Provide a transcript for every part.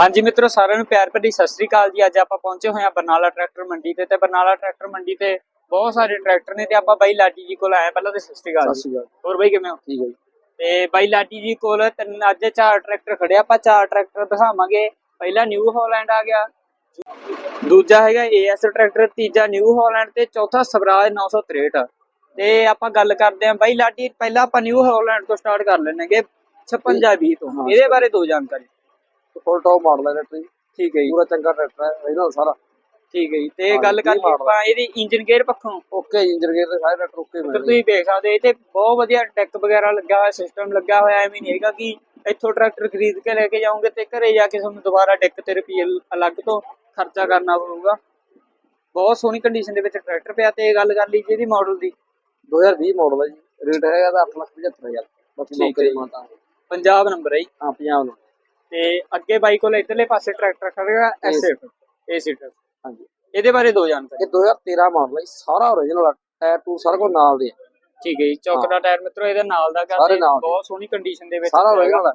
ਹਾਂਜੀ ਮਿੱਤਰੋ ਸਾਰਿਆਂ ਨੂੰ ਪਿਆਰ ਭਰੀ ਸਤਿ ਸ੍ਰੀ ਅਕਾਲ ਜੀ। ਅੱਜ ਆਪਾਂ ਪਹੁੰਚੇ ਹੋਏ ਹਾਂ ਬਰਨਾਲਾ ਟਰੈਕਟਰ ਮੰਡੀ ਤੇ ਤੇ ਬਰਨਾਲਾ ਟਰੈਕਟਰ ਮੰਡੀ ਤੇ ਬਹੁਤ ਸਾਰੇ ਟਰੈਕਟਰ ਨੇ ਤੇ ਆਪਾਂ ਬਾਈ ਲਾਡੀ ਜੀ ਕੋਲ ਆਏ ਪਹਿਲਾਂ ਤੇ ਸਤਿ ਸ੍ਰੀ ਅਕਾਲ ਜੀ। ਹੋਰ ਬਾਈ ਕਿਵੇਂ ਹੋ? ਠੀਕ ਹੈ ਜੀ। ਤੇ ਬਾਈ ਲਾਡੀ ਜੀ ਕੋਲ ਤਿੰਨ ਅੱਜ ਚਾਰ ਟਰੈਕਟਰ ਖੜੇ ਆ, ਆਪਾਂ ਚਾਰ ਟਰੈਕਟਰ ਦਿਖਾਵਾਂਗੇ। ਪਹਿਲਾ ਨਿਊ ਹਾਲੈਂਡ ਆ ਗਿਆ। ਦੂਜਾ ਹੈਗਾ ਏਐਸ ਟਰੈਕਟਰ ਤੀਜਾ ਨਿਊ ਹਾਲੈਂਡ ਤੇ ਚੌਥਾ ਸਵਰਾਜ 963 ਤੇ ਆਪਾਂ ਗੱਲ ਕਰਦੇ ਆਂ ਬਾਈ ਲਾਡੀ ਪਹਿਲਾਂ ਆਪਾਂ ਨਿਊ ਹਾਲੈਂਡ ਤੋਂ ਸਟਾਰਟ ਕਰ ਲੈਣਗੇ 56 20 ਤੋਂ। ਇਹਦੇ ਬਾਰੇ ਦੋ ਜਾਣਕਾਰੀ। ਫੁੱਲ ਟੌਪ ਮਾਡਲ ਹੈ ਟਰੈਕਟਰ ਜੀ ਠੀਕ ਹੈ ਜੀ। ਪੂਰਾ ਚੰਗਾ ਟਰੈਕਟਰ ਹੈ ਇਹਦਾ ਸਾਰਾ। ਠੀਕ ਹੈ ਜੀ ਤੇ ਗੱਲ model ਆਪਾਂ ਇਹਦੀ ਇੰਜਨ ਗੇਅਰ ਪੱਖੋਂ। ਓਕੇ ਇੰਜਨ ਗੇਅਰ ਤੇ ਸਾਰੇ ਟਰੈਕਟਰ ਓਕੇ ਮਿਲਦੇ ਤੁਸੀਂ ਦੇਖ ਸਕਦੇ ਇਹ ਤੇ ਬਹੁਤ ਵਧੀਆ ਟੈਕ ਵਗੈਰਾ ਲੱਗਾ ਹੋਇਆ ਸਿਸਟਮ ਲੱਗਾ ਹੋਇਆ ਐਵੇਂ ਨਹੀਂ ਹੈਗਾ ਕਿ ਇੱਥੋਂ ਟਰੈਕਟਰ ਖਰੀਦ ਕੇ ਲੈ ਕੇ ਜਾਓਗੇ ਤੇ ਘਰੇ ਜਾ ਕੇ ਤੁਹਾਨੂੰ ਦੁਬਾਰਾ ਡੈਕ ਤੇ ਰੁਪਏ ਅਲੱਗ ਤੋਂ ਖਰਚਾ ਕਰਨਾ ਪਊਗਾ। ਬਹੁਤ ਸੋਹਣੀ ਕੰਡੀਸ਼ਨ ਦੇ ਵਿੱਚ ਟਰੈਕਟਰ ਪਿਆ ਤੇ ਇਹ ਗੱਲ ਕਰ ਲਈ ਇਹਦੀ ਮਾਡਲ ਦੀ। 2020 ਮਾਡਲ ਹੈ ਜੀ। ਰੇਟ ਹੈਗਾ ਦਾ 875000 ਬਾਕੀ ਦੀ ਜੀ। ਮਾਤਾ। ਪੰਜਾਬ ਨੰਬਰ ਹੈ ਜੀ। ਹਾਂ ਪੰਜਾਬ ਨੂੰ ਤੇ ਅੱਗੇ ਬਾਈ ਕੋਲ ਇਧਰਲੇ ਪਾਸੇ ਟਰੈਕਟਰ ਖੜੇਗਾ ਐਸਐਫ ਏਸੀ ਟਰੈਕਟਰ। ਹਾਂਜੀ। ਇਹਦੇ ਬਾਰੇ ਦੋ ਜਾਣਕਾਰੀ। ਇਹ 2013 ਮਾਡਲ ਹੈ ਜੀ, ਸਾਰਾ ਹੈ ਟਾਇਰ ਟੂ ਸਾਰਾ ਕੁਝ ਨਾਲ ਦੇ। ਠੀਕ ਹੈ ਜੀ ਚੌਕੜਾ ਟਾਇਰ ਮਿੱਤਰੋ ਇਹਦੇ ਨਾਲ ਦਾ ਸਾਰੇ ਕਰਦੇ ਨਾਲ ਦੇ। ਬਹੁਤ ਸੋਹਣੀ ਕੰਡੀਸ਼ਨ ਦੇ ਵਿੱਚ ਸਾਰਾ। ਓਰੀਜਨਲ ਹੈ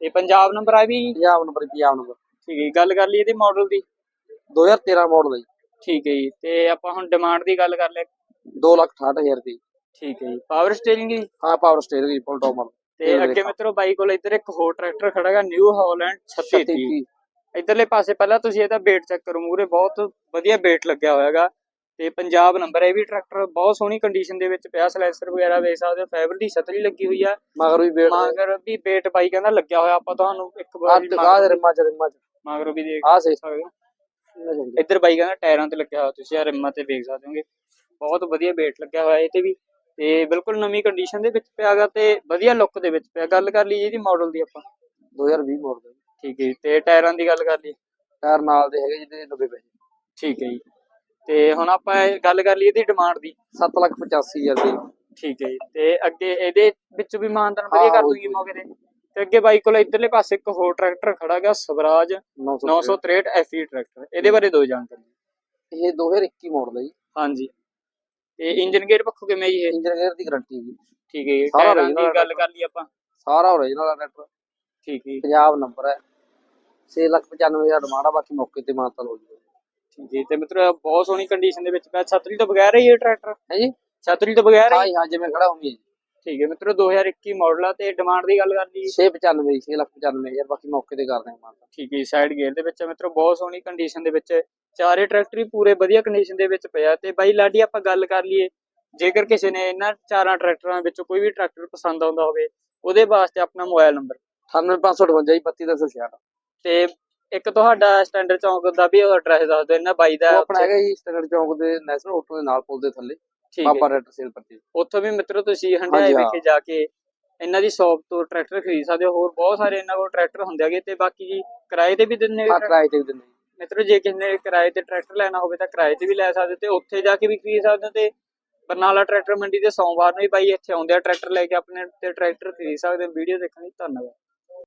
ਤੇ ਪੰਜਾਬ ਨੰਬਰ ਆ ਵੀ? ਜੀ। ਪੰਜਾਬ ਨੰਬਰ ਪੰਜਾਬ ਨੰਬਰ ਠੀਕ ਹੈ ਜੀ। ਗੱਲ ਕਰ ਲਈ ਇਹਦੀ ਮਾਡਲ ਦੀ। 2013 ਮਾਡਲ ਹੈ ਜੀ। ਠੀਕ ਹੈ ਜੀ ਤੇ ਆਪਾਂ ਹੁਣ ਡਿਮਾਂਡ ਦੀ ਗੱਲ ਕਰ ਲੈ 268000 ਦੀ। ਠੀਕ ਹੈ ਜੀ ਪਾਵਰ ਸਟੀਅਰਿੰਗ ਦੀ ਹਾਂ power steering full top model ਤੇ ਅੱਗੇ। ਮਿੱਤਰੋ ਬਾਈ ਕੋਲ ਇੱਧਰ ਇੱਕ ਹੋਰ ਟਰੈਕਟਰ ਖੜਾਗਾ ਨਿਊ ਹਾਲੈਂਡ 3630 ਇੱਧਰਲੇ ਪਾਸੇ ਪਹਿਲਾਂ ਤੁਸੀਂ ਇਹਦਾ weight ਚੈੱਕ ਕਰੋ ਮੂਰੇ ਬਹੁਤ ਵਧੀਆ weight ਲੱਗਿਆ ਹੋਇਆਗਾ ਤੇ ਪੰਜਾਬ ਨੰਬਰ ਇਹ ਵੀ ਟਰੈਕਟਰ ਬਹੁਤ ਸੋਹਣੀ ਕੰਡੀਸ਼ਨ ਦੇ ਵਿੱਚ ਪਿਆ ਸਲੈਂਸਰ ਵਗੈਰਾ ਵੇਖ ਸਕਦੇ ਹੋ ਫਾਈਬਰ ਦੀ ਛਤਰੀ ਲੱਗੀ ਹੋਈ ਆ। ਮਗਰ ਵੀ ਵੇਟ ਮਗਰ ਵੀ weight ਬਾਈ ਕਹਿੰਦਾ ਲੱਗਿਆ ਹੋਇਆ ਆਪਾਂ ਤੁਹਾਨੂੰ ਇੱਕ ਆ ਵਾਰ ਦੇ ਰਿਮਾ ਚ ਰਿਮਾ ਚ। ਮਗਰੋਂ ਵੀ ਦੇਖ ਆ ਸੇ ਸਕਦੇ ਇੱਧਰ ਬਾਈ ਕਹਿੰਦਾ ਟਾਇਰਾਂ ਤੇ ਲੱਗਿਆ ਹੋਇਆ ਤੁਸੀਂ ਆ ਰਿਮਾਂ ਤੇ ਵੇਖ ਸਕਦੇ ਹੋਗੇ। ਬਹੁਤ ਵਧੀਆ weight ਲੱਗਿਆ ਹੋਇਆ ਇਹ ਤੇ ਵੀ। ਤੇ ਬਿਲਕੁਲ ਨਵੀਂ ਕੰਡੀਸ਼ਨ ਦੇ ਵਿੱਚ ਪਿਆਗਾ ਤੇ ਵਧੀਆ ਲੁੱਕ ਦੇ ਵਿੱਚ ਪਿਆ। ਗੱਲ ਕਰ ਲਈ ਇਹਦੀ ਮਾਡਲ ਦੀ ਆਪਾਂ। 2020 ਮਾਡਲ ਠੀਕ ਹੈ ਜੀ ਤੇ ਟਾਇਰਾਂ ਦੀ ਗੱਲ ਕਰ ਲਈ ਟਾਇਰ ਨਾਲ ਦੇ ਹੈਗੇ ਜਿਹਦੇ 90 ਪੈਸੇ ਠੀਕ ਹੈ ਜੀ। ਤੇ ਹੁਣ ਆਪਾਂ ਇਹ ਗੱਲ ਕਰ ਲਈ ਇਹਦੀ ਡਿਮਾਂਡ ਦੀ। 785000 ਦੀ। ਠੀਕ ਹੈ ਜੀ ਤੇ ਅੱਗੇ ਇਹਦੇ ਵਿੱਚ ਵੀ ਮਾਨਤਨ ਵਧੀਆ ਹਾਂ, ਕਰ ਦੂਗੀ ਮੌਕੇ ਤੇ। ਤੇ ਅੱਗੇ ਬਾਈ ਕੋਲ ਇਧਰਲੇ ਪਾਸੇ ਇੱਕ ਹੋਰ ਟਰੈਕਟਰ ਖੜਾ ਗਿਆ ਸਵਰਾਜ 900 963 FE ਟਰੈਕਟਰ ਇਹਦੇ ਬਾਰੇ ਦੋ ਜਾਣਕਾਰੀ ਇਹ 2021 ਮਾਡਲ ਹੈ ਜੀ। ਹਾਂਜੀ। ਤੇ ਇੰਜਨ ਗੇਅਰ ਪੱਖੋਂ ਕਿਵੇਂ ਜੀ ਇਹ? ਇੰਜਨ ਗੇਅਰ ਦੀ ਗਾਰੰਟੀ ਜੀ। ਠੀਕ ਹੈ ਜੀ ਸਾਰਾ ਟਾਇਰਾਂ ਦੀ ਗੱਲ ਕਰ ਲਈ ਆਪਾਂ। ਸਾਰਾ ਓਰੀਜਨਲ ਹੈ ਟਰੈਕਟਰ ਠੀਕ ਹੈ ਜੀ, ਪੰਜਾਬ ਨੰਬਰ ਹੈ। 695000 ਡਿਮਾਂਡ ਆ ਬਾਕੀ ਮੌਕੇ ਤੇ ਮਾਨਤਾਲ ਹੋ ਜੂਗਾ ਜੀ। ਤੇ ਮਿੱਤਰੋ ਬਹੁਤ ਸੋਹਣੀ ਕੰਡੀਸ਼ਨ ਦੇ ਵਿੱਚ ਪਿਆ ਛਤਰੀ ਤੋਂ ਬਗੈਰ ਹੀ ਇਹ ਟਰੈਕਟਰ ਹੈ ਜੀ। ਛਤਰੀ ਤੋਂ ਬਗੈਰ ਹਾਂ। ਹੀ ਜੀ, ਹਾਂ ਜਿਵੇਂ ਖੜਾ ਹੁੰਦੀ ਹੈ ਜੀ। ਠੀਕ ਹੈ ਮਿੱਤਰੋ 2021 ਮਾਡਲ ਆ ਤੇ ਡਿਮਾਂਡ ਦੀ ਗੱਲ ਕਰ ਲਈ 695 695000 ਬਾਕੀ ਮੌਕੇ ਤੇ ਕਰਦੇ ਹਾਂ ਮਾਨਤਾਲ ਠੀਕ ਹੈ ਸਾਈਡ ਗੇਅਰ ਦੇ ਵਿੱਚ ਆ ਮਿੱਤਰੋ ਬਹੁਤ ਸੋਹਣੀ ਕੰਡੀਸ਼ਨ ਦੇ ਵਿੱਚ ਚਾਰੇ ਟਰੈਕਟਰ ਹੀ ਪੂਰੇ ਵਧੀਆ ਕੰਡੀਸ਼ਨ ਦੇ ਵਿੱਚ ਪਿਆ ਤੇ ਬਾਈ ਲਾਡੀ ਆਪਾਂ ਗੱਲ ਕਰ ਲਈਏ ਜੇਕਰ ਕਿਸੇ ਨੇ ਇਹਨਾਂ ਚਾਰਾਂ ਟਰੈਕਟਰਾਂ ਵਿੱਚੋਂ ਕੋਈ ਵੀ ਟਰੈਕਟਰ ਪਸੰਦ ਆਉਂਦਾ ਹੋਵੇ ਉਹਦੇ ਵਾਸਤੇ ਆਪਣਾ ਮੋਬਾਈਲ ਨੰਬਰ। 98558 ਜੀ 32266 ਤੇ ਇੱਕ ਤੁਹਾਡਾ ਸਟੈਂਡਰਡ ਚੌਂਕ ਦਾ ਵੀ ਐਡਰੈਸ ਦੱਸ ਦਿਓ ਇਹਨਾਂ ਬਾਈ ਦਾ ਆਪਣਾ ਹੈਗਾ ਜੀ ਸਟੈਂਡਰਡ ਚੌਂਕ ਦੇ ਨੈਸ਼ਨਲ ਆਟੋ ਦੇ ਨਾਲ ਪੁਲ ਦੇ ਥੱਲੇ ਠੀਕ ਬਾਬਾ ਹੈ ਰੈਟ ਸੇਲ ਪੱਟੀ ਉੱਥੋਂ ਵੀ ਮਿੱਤਰੋ ਤੁਸੀਂ ਹੰਡਾਏ ਹਾਂ। ਵਿਖੇ ਜਾ ਕੇ ਇਹਨਾਂ ਦੀ ਸ਼ਾਪ ਤੋਂ ਟਰੈਕਟਰ ਖਰੀਦ ਸਕਦੇ ਹੋ ਹੋਰ ਬਹੁਤ ਸਾਰੇ ਇਹਨਾਂ ਕੋਲ ਟਰੈਕਟਰ ਹੁੰਦੇ ਹੈਗੇ ਤੇ ਬਾਕੀ ਜੀ ਕਿਰਾਏ ਤੇ ਵੀ ਦਿੰਦੇ ਨੇ ਕਿਰਾਏ ਤੇ ਵੀ ਦਿੰਦੇ ਮਿੱਤਰੋ, ਜੇ ਕਿਸੇ ਨੇ ਕਿਰਾਏ ਤੇ ਟਰੈਕਟਰ ਲੈਣਾ ਹੋਵੇ ਤਾਂ ਕਿਰਾਏ ਤੇ ਵੀ ਲੈ ਸਕਦੇ ਤੇ ਉੱਥੇ ਜਾ ਕੇ ਵੀ ਖਰੀਦ ਸਕਦੇ ਤੇ ਬਰਨਾਲਾ ਟਰੈਕਟਰ ਮੰਡੀ ਦੇ ਸੋਮਵਾਰ ਨੂੰ ਵੀ ਬਾਈ ਇੱਥੇ ਆਉਂਦੇ ਆ ਟਰੈਕਟਰ ਲੈ ਕੇ, ਆਪਣੇ ਤੇ ਟਰੈਕਟਰ ਖਰੀਦ ਸਕਦੇ ਵੀਡੀਓ ਦੇਖਣ ਲਈ ਧੰਨਵਾਦ।